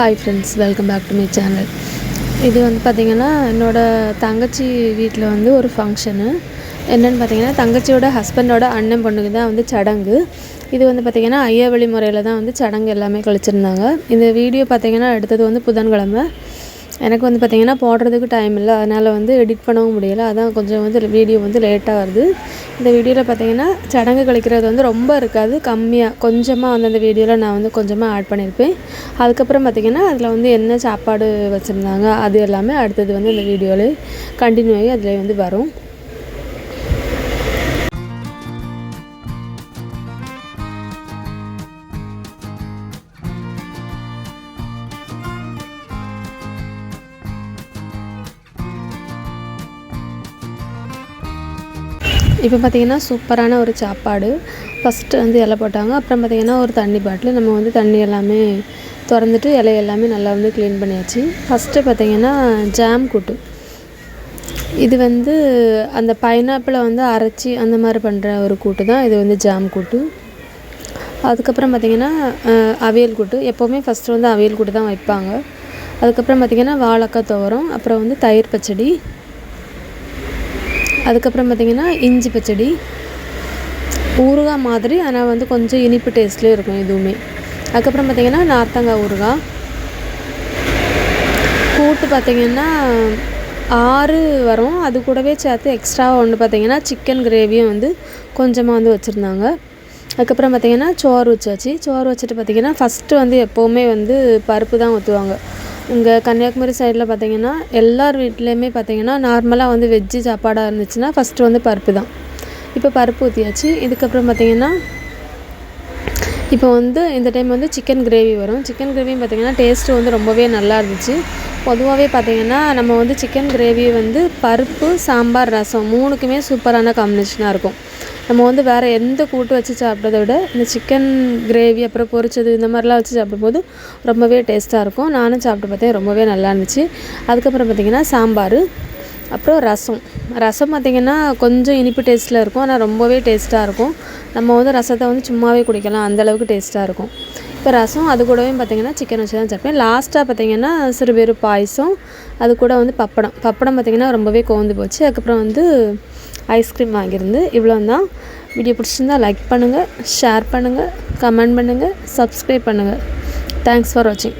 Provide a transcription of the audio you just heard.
Hi friends welcome back to my channel இது வந்து பார்த்திங்கன்னா என்னோடய தங்கச்சி வீட்டில் வந்து ஒரு ஃபங்க்ஷனு என்னென்னு பார்த்தீங்கன்னா தங்கச்சியோட ஹஸ்பண்டோட அண்ணன் பொண்ணுக்கு தான் வந்து சடங்கு. இது வந்து பார்த்திங்கன்னா ஐயா வழி முறையில் தான் வந்து சடங்கு எல்லாமே கழிச்சிருந்தாங்க. இந்த வீடியோ பார்த்திங்கன்னா எடுத்தது வந்து புதன்கிழமை. எனக்கு வந்து பார்த்திங்கன்னா போடுறதுக்கு டைம் இல்லை. அதனால் வந்து எடிட் பண்ணவும் முடியலை. அதான் கொஞ்சம் வந்து வீடியோ வந்து லேட்டாக வருது. இந்த வீடியோவில் பார்த்தீங்கன்னா சடங்கு கழிக்கிறது வந்து ரொம்ப இருக்காது. கம்மியாக கொஞ்சமாக வந்து அந்த வீடியோவில் நான் வந்து கொஞ்சமாக ஆட் பண்ணியிருப்பேன் அதுக்கப்புறம் பார்த்திங்கன்னா அதில் வந்து என்ன சாப்பாடு வச்சுருந்தாங்க அது எல்லாமே அடுத்தது வந்து அந்த வீடியோவில் கண்டினியூ ஆகி அதில் வந்து வரும். இப்போ பார்த்திங்கன்னா சூப்பரான ஒரு சாப்பாடு. ஃபஸ்ட்டு வந்து இலை போட்டாங்க. அப்புறம் பார்த்திங்கன்னா ஒரு தண்ணி பாட்டில். நம்ம வந்து தண்ணி எல்லாமே திறந்துட்டு இலை எல்லாமே நல்லா வந்து க்ளீன் பண்ணியாச்சு. ஃபஸ்ட்டு பார்த்திங்கன்னா ஜாம் கூட்டு. இது வந்து அந்த பைனாப்பிளை வந்து அரைச்சி அந்த மாதிரி பண்ணுற ஒரு கூட்டு தான். இது வந்து ஜாம் கூட்டு. அதுக்கப்புறம் பார்த்திங்கன்னா அவியல் கூட்டு. எப்போவுமே ஃபஸ்ட்டு வந்து அவியல் கூட்டு தான் வைப்பாங்க. அதுக்கப்புறம் பார்த்திங்கன்னா வாழைக்காய் துவரம். அப்புறம் வந்து தயிர் பச்சடி. அதுக்கப்புறம் பார்த்திங்கன்னா இஞ்சி பச்சடி. ஊறுகாய் மாதிரி ஆனால் வந்து கொஞ்சம் இனிப்பு டேஸ்ட்லேயும் இருக்கும் எதுவுமே. அதுக்கப்புறம் பார்த்திங்கன்னா நார்த்தங்காய் ஊறுகாய். கூட்டு பார்த்திங்கன்னா ஆறு வரும். அது கூடவே சேர்த்து எக்ஸ்ட்ரா ஒன்று பார்த்திங்கன்னா சிக்கன் கிரேவியும் வந்து கொஞ்சமாக வந்து வச்சுருந்தாங்க. அதுக்கப்புறம் பார்த்திங்கன்னா சோறு வச்சாச்சு. சோறு வச்சுட்டு பார்த்திங்கன்னா ஃபஸ்ட்டு வந்து எப்போவுமே வந்து பருப்பு தான் ஊற்றுவாங்க இங்கே கன்னியாகுமரி சைடில் பார்த்திங்கன்னா எல்லார் வீட்லேயுமே பார்த்திங்கன்னா நார்மலாக வந்து வெஜ்ஜு சாப்பாடாக இருந்துச்சுன்னா ஃபஸ்ட்டு வந்து பருப்பு தான். இப்போ பருப்பு ஊற்றியாச்சு இதுக்கப்புறம் பார்த்திங்கன்னா இப்போ வந்து இந்த டைம் வந்து சிக்கன் கிரேவி வரும். சிக்கன் கிரேவியும் பார்த்திங்கன்னா டேஸ்ட்டு வந்து ரொம்பவே நல்லா இருந்துச்சு. பொதுவாகவே பார்த்திங்கன்னா நம்ம வந்து சிக்கன் கிரேவி வந்து பருப்பு சாம்பார் ரசம் மூணுக்குமே சூப்பரான காம்பினேஷனாக இருக்கும். நம்ம வந்து வேறு எந்த கூட்டு வச்சு சாப்பிட்றத விட இந்த சிக்கன் கிரேவி அப்புறம் பொரிச்சது இந்த மாதிரிலாம் வச்சு சாப்பிடும்போது ரொம்பவே டேஸ்ட்டாக இருக்கும். நானும் சாப்பிட்டு பார்த்தேன் ரொம்பவே நல்லா இருந்துச்சு. அதுக்கப்புறம் பார்த்திங்கன்னா சாம்பார் அப்புறம் ரசம். ரசம் பார்த்திங்கன்னா கொஞ்சம் இனிப்பு டேஸ்ட்டில் இருக்கும். ஆனால் ரொம்பவே டேஸ்ட்டாக இருக்கும். நம்ம வந்து ரசத்தை வந்து சும்மாவே குடிக்கலாம். அந்தளவுக்கு டேஸ்ட்டாக இருக்கும். இப்போ ரசம் அது கூடவே பார்த்திங்கன்னா சிக்கன் வச்சு தான் சேர்ப்பேன் லாஸ்ட்டாக பார்த்திங்கன்னா சிறுபேறு பாயசம் அது கூட வந்து பப்படம். பப்படம் பார்த்திங்கன்னா ரொம்பவே கோந்து போச்சு. அதுக்கப்புறம் வந்து ஐஸ்கிரீம் வாங்கியிருந்து இவ்வளோ தான் வீடியோ பிடிச்சிருந்தா லைக் பண்ணுங்கள் ஷேர் பண்ணுங்கள் கமெண்ட் பண்ணுங்கள் சப்ஸ்கிரைப் பண்ணுங்கள் தேங்க்ஸ் ஃபார் வாட்சிங்